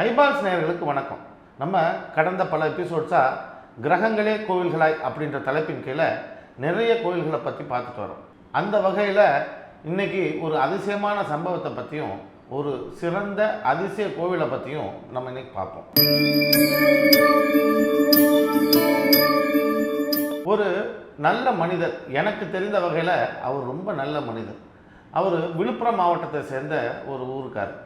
Eyeballs நேயர்களுக்கு வணக்கம். நம்ம கடந்த பல எபிசோட்ஸாக கிரகங்களே கோவில்களாய் அப்படின்ற தலைப்பின் கீழே நிறைய கோவில்களை பற்றி பார்த்துட்டு வரோம். அந்த வகையில் இன்னைக்கு ஒரு அதிசயமான சம்பவத்தை பற்றியும் ஒரு சிறந்த அதிசய கோவிலை பற்றியும் நம்ம இன்னைக்கு பார்ப்போம். ஒரு நல்ல மனிதர் எனக்கு தெரிந்த வகையில் அவர் ரொம்ப நல்ல மனிதர். அவர் விழுப்புரம் மாவட்டத்தை சேர்ந்த ஒரு ஊருக்காரர்.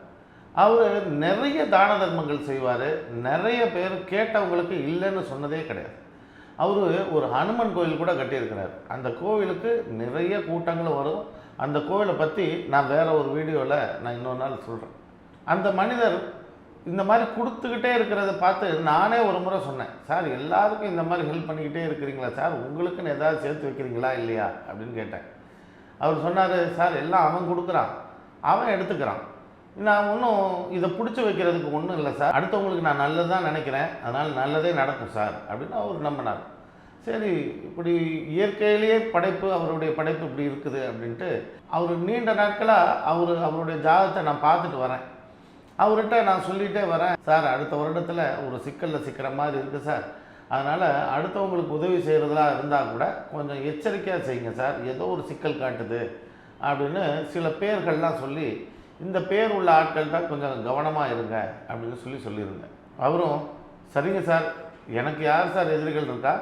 அவர் நிறைய தான தர்மங்கள் செய்வார். நிறைய பேர் கேட்டவங்களுக்கு இல்லைன்னு சொன்னதே கிடையாது. அவர் ஒரு ஹனுமன் கோயில் கூட கட்டியிருக்கிறார். அந்த கோவிலுக்கு நிறைய கூட்டங்களும் வரும். அந்த கோவிலை பற்றி நான் வேறு ஒரு வீடியோவில் நான் இன்னொரு நாள் சொல்கிறேன் அந்த மனிதர் இந்த மாதிரி கொடுத்துக்கிட்டே இருக்கிறத பார்த்து நானே ஒரு முறை சொன்னேன். சார் எல்லாருக்கும் இந்த மாதிரி ஹெல்ப் பண்ணிக்கிட்டே இருக்கிறீங்களா? சார் உங்களுக்குன்னு ஏதாவது சேர்த்து வைக்கிறீங்களா இல்லையா? அப்படின்னு கேட்டேன். அவர் சொன்னார் சார் எல்லாம் அவன் கொடுக்குறான். அவன் எடுத்துக்கிறான். நான் ஒன்றும் இதை பிடிச்சி வைக்கிறதுக்கு ஒன்றும் இல்லை சார். அடுத்தவங்களுக்கு நான் நல்லது தான் நினைக்கிறேன். அதனால் நல்லதே நடக்கும் சார் அப்படின்னு அவர் நம்பினார். சரி இப்படி இயற்கையிலேயே படைப்பு அவருடைய படைப்பு இப்படி இருக்குது அப்படின்ட்டு அவர் நீண்ட நாட்களாக அவர் அவருடைய ஜாதகத்தை நான் பார்த்துட்டு வரேன். அவர்கிட்ட நான் சொல்லிகிட்டே வரேன். சார் அடுத்த வருடத்தில் ஒரு சிக்கலில் சிக்கிற மாதிரி இருக்குது சார். அதனால் அடுத்தவங்களுக்கு உதவி செய்கிறதா இருந்தால் கூட கொஞ்சம் எச்சரிக்கையாக செய்யுங்க சார். ஏதோ ஒரு சிக்கல் காட்டுது அப்படின்னு சில பேர்கள்லாம் சொல்லி இந்த பேர் உள்ள ஆட்கள்கிட்ட கொஞ்சம் கவனமாக இருங்க அப்படின்னு சொல்லி சொல்லியிருந்தேன். அவரும் சரிங்க சார் எனக்கு யார் சார் எதிரிகள் இருக்கா?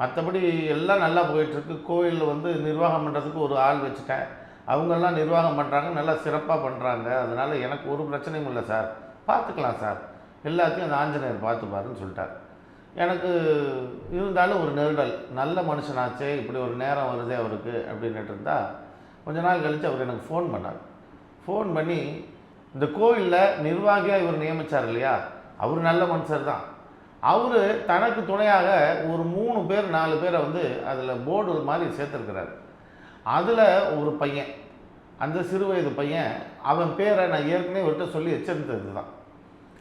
மற்றபடி எல்லாம் நல்லா போயிட்டுருக்கு. கோயிலில் வந்து நிர்வாகம் பண்ணுறதுக்கு ஒரு ஆள் வச்சுட்டேன். அவங்கெல்லாம் நிர்வாகம் பண்ணுறாங்க நல்லா சிறப்பாக பண்ணுறாங்க அதனால் எனக்கு ஒரு பிரச்சனையும் இல்லை சார். பார்த்துக்கலாம் சார். எல்லாத்தையும் அந்த ஆஞ்சநேயர் பார்த்துப்பாருன்னு சொல்லிட்டார். எனக்கு இருந்தாலும் ஒரு நெருடல் நல்ல மனுஷனாச்சே இப்படி ஒரு நேரம் வருதே அவருக்கு அப்படின்னுட்டு இருந்தால் கொஞ்ச நாள் கழித்து அவர் எனக்கு ஃபோன் பண்ணார். ஃபோன் பண்ணி இந்த கோவிலில் நிர்வாகியாக இவர் நியமித்தார் இல்லையா? அவர் நல்ல மனுஷர் தான். அவர் தனக்கு துணையாக ஒரு மூணு பேர் நாலு பேரை வந்து அதில் போர்டு மாதிரி சேர்த்துருக்கிறார். அதில் ஒரு பையன் அந்த சிறு வயது பையன் அவன் பேரை நான் ஏற்கனவே விட்ட சொல்லி எச்சரித்தது தான்.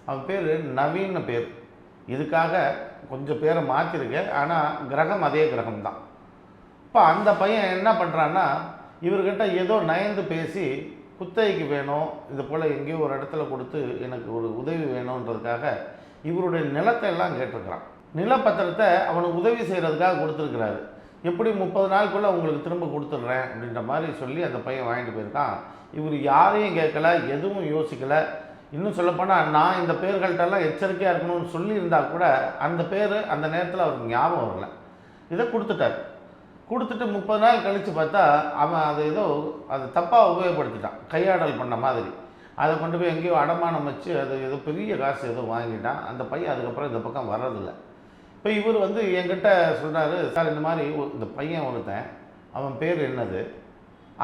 அவன் பேர் நவீன பேர். இதுக்காக கொஞ்சம் பேரை மாற்றிருக்கேன் ஆனால் கிரகம் அதே கிரகம் தான். இப்போ அந்த பையன் என்ன பண்ணுறான்னா இவர்கிட்ட ஏதோ நயந்து பேசி குத்தகைக்கு வேணும் இது போல் எங்கேயோ ஒரு இடத்துல கொடுத்து எனக்கு ஒரு உதவி வேணுன்றதுக்காக இவருடைய நிலத்தை எல்லாம் கேட்டிருக்கிறான். நிலப்பத்திரத்தை அவனுக்கு உதவி செய்கிறதுக்காக கொடுத்துருக்கிறாரு. எப்படி முப்பது நாளுக்குள்ளே உங்களுக்கு திரும்ப கொடுத்துட்றேன் அப்படின்ற மாதிரி சொல்லி அந்த பையன் வாங்கிட்டு போயிருக்கான். இவர் யாரையும் கேட்கல எதுவும் யோசிக்கலை. இன்னும் சொல்லப்போனால் நான் இந்த பேர்கள்ட்டெல்லாம் எச்சரிக்கையாக இருக்கணும்னு சொல்லியிருந்தா கூட அந்த பேர் அந்த நேரத்தில் அவருக்கு ஞாபகம் வரல. இதை கொடுத்துட்டார். கொடுத்துட்டு முப்பது நாள் கழித்து பார்த்தா அவன் அதை ஏதோ அதை தப்பாக உபயோகப்படுத்திட்டான். கையாடல் பண்ண மாதிரி. அதை கொண்டு போய் எங்கேயோ அடமானம் வச்சு அது ஏதோ பெரிய காசு ஏதோ வாங்கிட்டான். அந்த பையன் அதுக்கப்புறம் இந்த பக்கம் வர்றதில்லை. இப்போ இவர் வந்து என்கிட்ட சொல்கிறாரு சார் இந்த மாதிரி இந்த பையன் ஒருத்தன் அவன் பேர் என்னது?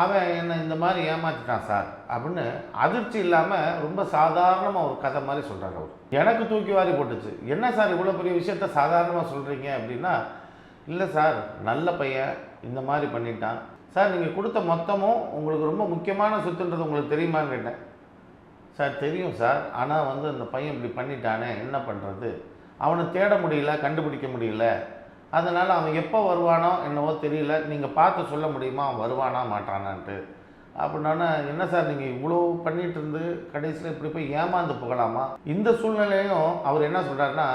அவன் என்னை இந்த மாதிரி ஏமாற்றிட்டான் சார் அப்படின்னு அதிர்ச்சி இல்லாமல் ரொம்ப சாதாரணமாக ஒரு கதை மாதிரி சொல்கிறார் அவர். எனக்கு தூக்கி வாரி போட்டுச்சு. என்ன சார் இவ்வளோ பெரிய விஷயத்த சாதாரணமாக சொல்கிறீங்க அப்படின்னா இல்லை சார் நல்ல பையன் இந்த மாதிரி பண்ணிட்டான். சார் நீங்கள் கொடுத்த மொத்தமும் உங்களுக்கு ரொம்ப முக்கியமான சொத்துன்றது உங்களுக்கு தெரியுமான்னு கேட்டேன். சார் தெரியும் சார். ஆனால் வந்து அந்த பையன் இப்படி பண்ணிட்டானே என்ன பண்ணுறது அவனை தேட முடியல கண்டுபிடிக்க முடியல. அதனால் அவன் எப்போ வருவானோ என்னவோ தெரியல. நீங்கள் பார்த்து சொல்ல முடியுமா? அவன் வருவானா மாட்டானான்ட்டு. அப்படின்னா என்ன சார் நீங்கள் இவ்வளோ பண்ணிகிட்டு இருந்து கடைசியில் இப்படி போய் ஏமாந்து போகலாமா? இந்த சூழ்நிலையும் அவர் என்ன சொல்கிறாருன்னா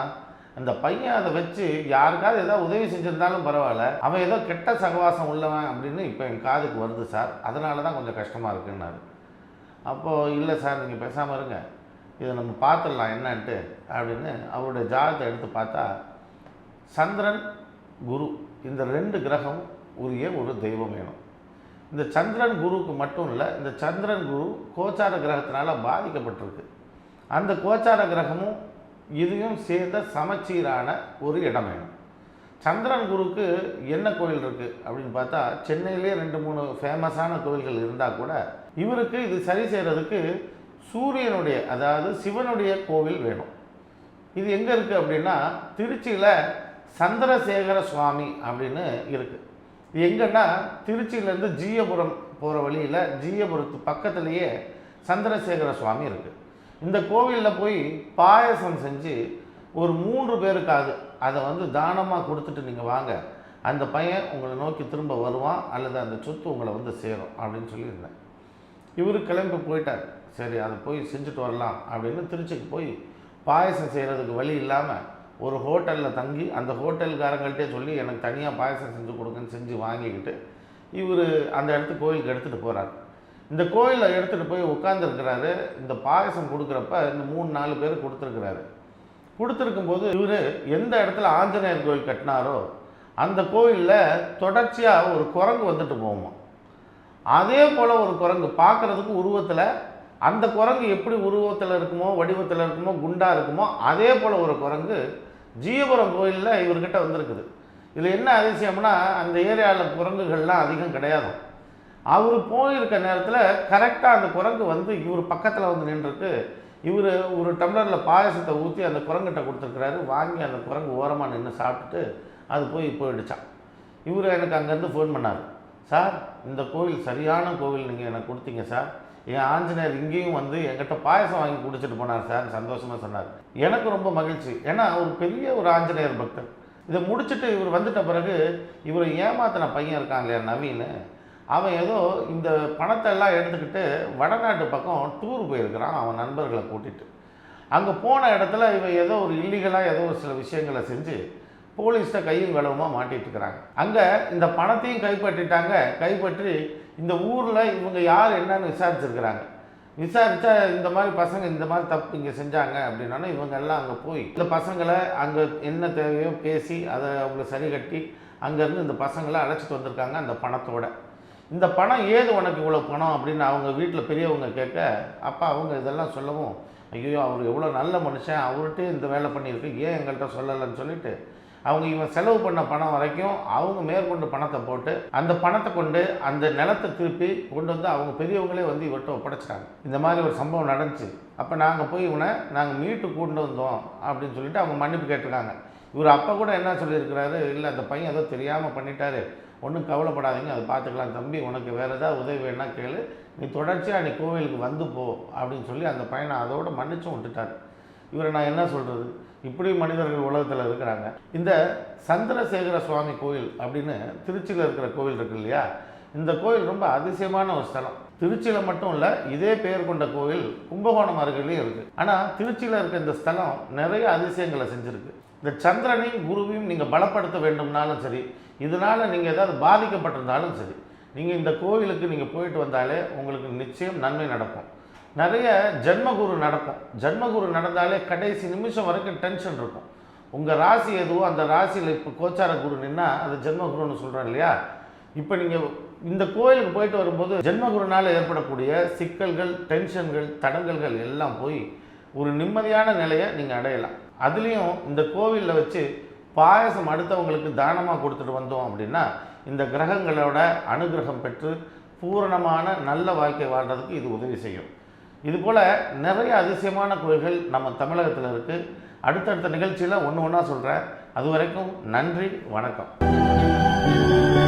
அந்த பையன் அதை வச்சு யாருக்காவது ஏதாவது உதவி செஞ்சிருந்தாலும் பரவாயில்ல. அவன் ஏதோ கெட்ட சகவாசம் உள்ளவன் அப்படின்னு இப்போ என் காதுக்கு வருது சார். அதனால தான் கொஞ்சம் கஷ்டமாக இருக்குன்னாரு. அப்போது இல்லை சார் நீங்கள் பேசாமல் இருங்க. இதை நம்ம பார்த்துடலாம் என்னன்ட்டு அப்படின்னு அவருடைய ஜாதகத்தை எடுத்து பார்த்தா சந்திரன் குரு இந்த ரெண்டு கிரகம் உரிய ஒரு தெய்வம் வேணும். இந்த சந்திரன் குருவுக்கு மட்டும் இல்லை இந்த சந்திரன் குரு கோச்சார கிரகத்தினால பாதிக்கப்பட்டிருக்கு. அந்த கோச்சார கிரகமும் இதையும் சேர்ந்த சமச்சீரான ஒரு இடம் வேணும். சந்திரன் குருக்கு என்ன கோயில் இருக்குது அப்படின்னு பார்த்தா சென்னையிலே ரெண்டு மூணு ஃபேமஸான கோயில்கள் இருந்தால் கூட இவருக்கு இது சரி செய்கிறதுக்கு சூரியனுடைய அதாவது சிவனுடைய கோவில் வேணும். இது எங்கே இருக்குது அப்படின்னா திருச்சியில் சந்திரசேகர சுவாமி அப்படின்னு இருக்குது இது எங்கன்னா திருச்சியிலேருந்து ஜீயபுரம் போகிற வழியில் ஜீயபுரத்து பக்கத்துலேயே சந்திரசேகர சுவாமி இருக்குது இந்த கோவிலில் போய் பாயசம் செஞ்சு ஒரு மூன்று பேருக்காக அதை வந்து தானமாக கொடுத்துட்டு நீங்கள் வாங்க. அந்த பையன் உங்களை நோக்கி திரும்ப வருவான் அல்லது அந்த சொத்து உங்களை வந்து சேரும் அப்படின்னு சொல்லியிருந்தேன். இவர் கிளம்பி போயிட்டார். சரி அதை போய் செஞ்சுட்டு வரலாம் அப்படின்னு திருச்சிக்கு போய் பாயசம் செய்கிறதுக்கு வழி இல்லாமல் ஒரு ஹோட்டலில் தங்கி அந்த ஹோட்டல்காரங்கள்ட்டே சொல்லி எனக்கு தனியாக பாயசம் செஞ்சு கொடுங்கன்னு செஞ்சு வாங்கிக்கிட்டு இவர் அந்த இடத்துக்கு கோயிலுக்கு எடுத்துகிட்டு போகிறார் இந்த கோயிலில் எடுத்துகிட்டு போய் உட்காந்துருக்கிறாரு இந்த பாயசம் கொடுக்குறப்ப இந்த மூணு நாலு பேர் கொடுத்துருக்குறாரு. கொடுத்துருக்கும்போது இவர் எந்த இடத்துல ஆஞ்சநேயர் கோயில் கட்டினாரோ அந்த கோயிலில் தொடர்ச்சியாக ஒரு குரங்கு வந்துட்டு போவோம் அதே போல் ஒரு குரங்கு பார்க்குறதுக்கு உருவத்தில் அந்த குரங்கு எப்படி உருவத்தில் இருக்குமோ வடிவத்தில் இருக்குமோ குண்டாக இருக்குமோ அதே போல் ஒரு குரங்கு ஜீவபுரம் கோயிலில் இவர்கிட்ட வந்திருக்குது. இதில் என்ன அதிசயம்னா அந்த ஏரியாவில் குரங்குகள்லாம் அதிகம் கிடையாது. அவர் போயிருக்க நேரத்தில் கரெக்டாக அந்த குரங்கு வந்து இவர் பக்கத்தில் வந்து நின்றுருக்கு. இவர் ஒரு டம்ளரில் பாயசத்தை ஊற்றி அந்த குரங்கிட்ட கொடுத்துருக்குறாரு. வாங்கி அந்த குரங்கு ஓரமாக நின்று சாப்பிட்டுட்டு அது போய் போயிடுச்சான் இவர் எனக்கு அங்கேருந்து ஃபோன் பண்ணார். சார் இந்த கோவில் சரியான கோவில் நீங்கள் எனக்கு கொடுத்தீங்க சார். என் ஆஞ்சநேயர் இங்கேயும் வந்து என்கிட்ட பாயசம் வாங்கி குடிச்சிட்டு போனார் சார் சந்தோஷமாக சொன்னார். எனக்கு ரொம்ப மகிழ்ச்சி. ஏன்னா அவர் பெரிய ஒரு ஆஞ்சநேயர் பக்தர். இதை முடிச்சுட்டு இவர் வந்துட்ட பிறகு இவரை ஏமாத்தின பையன் இருக்காங்களே இல்லையா நவீன்? அவன் ஏதோ இந்த பணத்தை எல்லாம் எடுத்துக்கிட்டு வடநாட்டு பக்கம் டூர் போயிருக்கிறான் அவன் நண்பர்களை கூட்டிட்டு. அங்கே போன இடத்துல இவன் ஏதோ ஒரு இல்லீகலாக ஏதோ ஒரு சில விஷயங்களை செஞ்சு போலீஸ்கிட்ட கையும் களவுமா மாட்டிகிட்டு இருக்கிறாங்க அங்கே இந்த பணத்தையும் கைப்பற்றிட்டாங்க. கைப்பற்றி இந்த ஊரில் இவங்க யார் என்னன்னு விசாரிச்சிருக்கிறாங்க. விசாரித்தா இந்த மாதிரி பசங்க இந்த மாதிரி தப்பு இங்கே செஞ்சாங்க அப்படின்னா இவங்க எல்லாம் அங்கே போய் இந்த பசங்களை அங்கே என்ன தேவையோ பேசி அதை அவங்க சரி கட்டி அங்கேருந்து இந்த பசங்களை அழைச்சிட்டு வந்திருக்காங்க அந்த பணத்தோட. இந்த பணம் ஏது உனக்கு இவ்வளோ பணம் அப்படின்னு அவங்க வீட்டில் பெரியவங்க கேட்க அப்பா அவங்க இதெல்லாம் சொல்லவும் ஐயோ அவர் எவ்வளோ நல்ல மனுஷன் அவர்கிட்ட இந்த வேலை பண்ணியிருக்கு ஏன் எங்கள்கிட்ட சொல்லலைன்னு சொல்லிட்டு அவங்க இவன் செலவு பண்ண பணம் வரைக்கும் அவங்க மேற்கொண்டு பணத்தை போட்டு அந்த பணத்தை கொண்டு அந்த நிலத்தை திருப்பி கொண்டு வந்து அவங்க பெரியவங்களே வந்து இவர்கிட்ட ஒப்படைச்சிட்டாங்க. இந்த மாதிரி ஒரு சம்பவம் நடந்துச்சு. அப்போ நாங்கள் போய் இவனை நாங்கள் மீட்டு கூண்டு வந்தோம் அப்படின்னு சொல்லிட்டு அவங்க மன்னிப்பு கேட்டிருக்காங்க. இவர் அப்போ கூட என்ன சொல்லியிருக்கிறாரு? இல்லை அந்த பையன் ஏதோ தெரியாமல் பண்ணிட்டாரு. ஒன்றும் கவலைப்படாதீங்க அதை பார்த்துக்கலாம். தம்பி உனக்கு வேறு ஏதாவது உதவி வேணா கேளு. நீ தொடர்ச்சியாக நீ கோவிலுக்கு வந்து போ அப்படின்னு சொல்லி அந்த பையனை அதோட மன்னிச்சும் விட்டுட்டார். இவரை நான் என்ன சொல்கிறது இப்படி மனிதர்கள் உலகத்தில் இருக்கிறாங்க. இந்த சந்திரசேகர சுவாமி கோயில் அப்படின்னு திருச்சியில் இருக்கிற கோவில் இருக்கு இல்லையா? இந்த கோயில் ரொம்ப அதிசயமான ஒரு ஸ்தலம். திருச்சியில் மட்டும் இல்லை இதே பெயர் கொண்ட கோயில் கும்பகோணம் அருகிலையும் இருக்குது ஆனால் திருச்சியில் இருக்க இந்த ஸ்தலம் நிறைய அதிசயங்களை செஞ்சுருக்கு. இந்த சந்திரனையும் குருவையும் நீங்கள் பலப்படுத்த வேண்டும்னாலும் சரி இதனால் நீங்கள் ஏதாவது பாதிக்கப்பட்டிருந்தாலும் சரி நீங்கள் இந்த கோவிலுக்கு நீங்கள் போயிட்டு வந்தாலே உங்களுக்கு நிச்சயம் நன்மை நடக்கும். நிறைய ஜென்மகுரு நடக்கும். ஜென்மகுரு நடந்தாலே கடைசி நிமிஷம் வரைக்கும் டென்ஷன் இருக்கும். உங்கள் ராசி எதுவோ அந்த ராசியில் இப்போ கோச்சார குரு நின்னா அது ஜென்மகுருன்னு சொல்கிறோம் இல்லையா? இப்போ நீங்கள் இந்த கோயிலுக்கு போயிட்டு வரும்போது ஜென்மகுருனால் ஏற்படக்கூடிய சிக்கல்கள் டென்ஷன்கள் தடங்கல்கள் எல்லாம் போய் ஒரு நிம்மதியான நிலையை நீங்கள் அடையலாம். அதுலேயும் இந்த கோவிலில் வச்சு பாயசம் அடுத்தவங்களுக்கு தானமாக கொடுத்துட்டு வந்தோம் அப்படின்னா இந்த கிரகங்களோட அனுகிரகம் பெற்று பூரணமான நல்ல வாழ்க்கை வாழ்கிறதுக்கு இது உதவி செய்யும். இதுபோல் நிறைய அதிசயமான கோயில்கள் நம்ம தமிழகத்தில் இருக்குது அடுத்தடுத்த நிகழ்ச்சியில் ஒன்று ஒன்றா சொல்கிறேன் அது வரைக்கும் நன்றி வணக்கம்.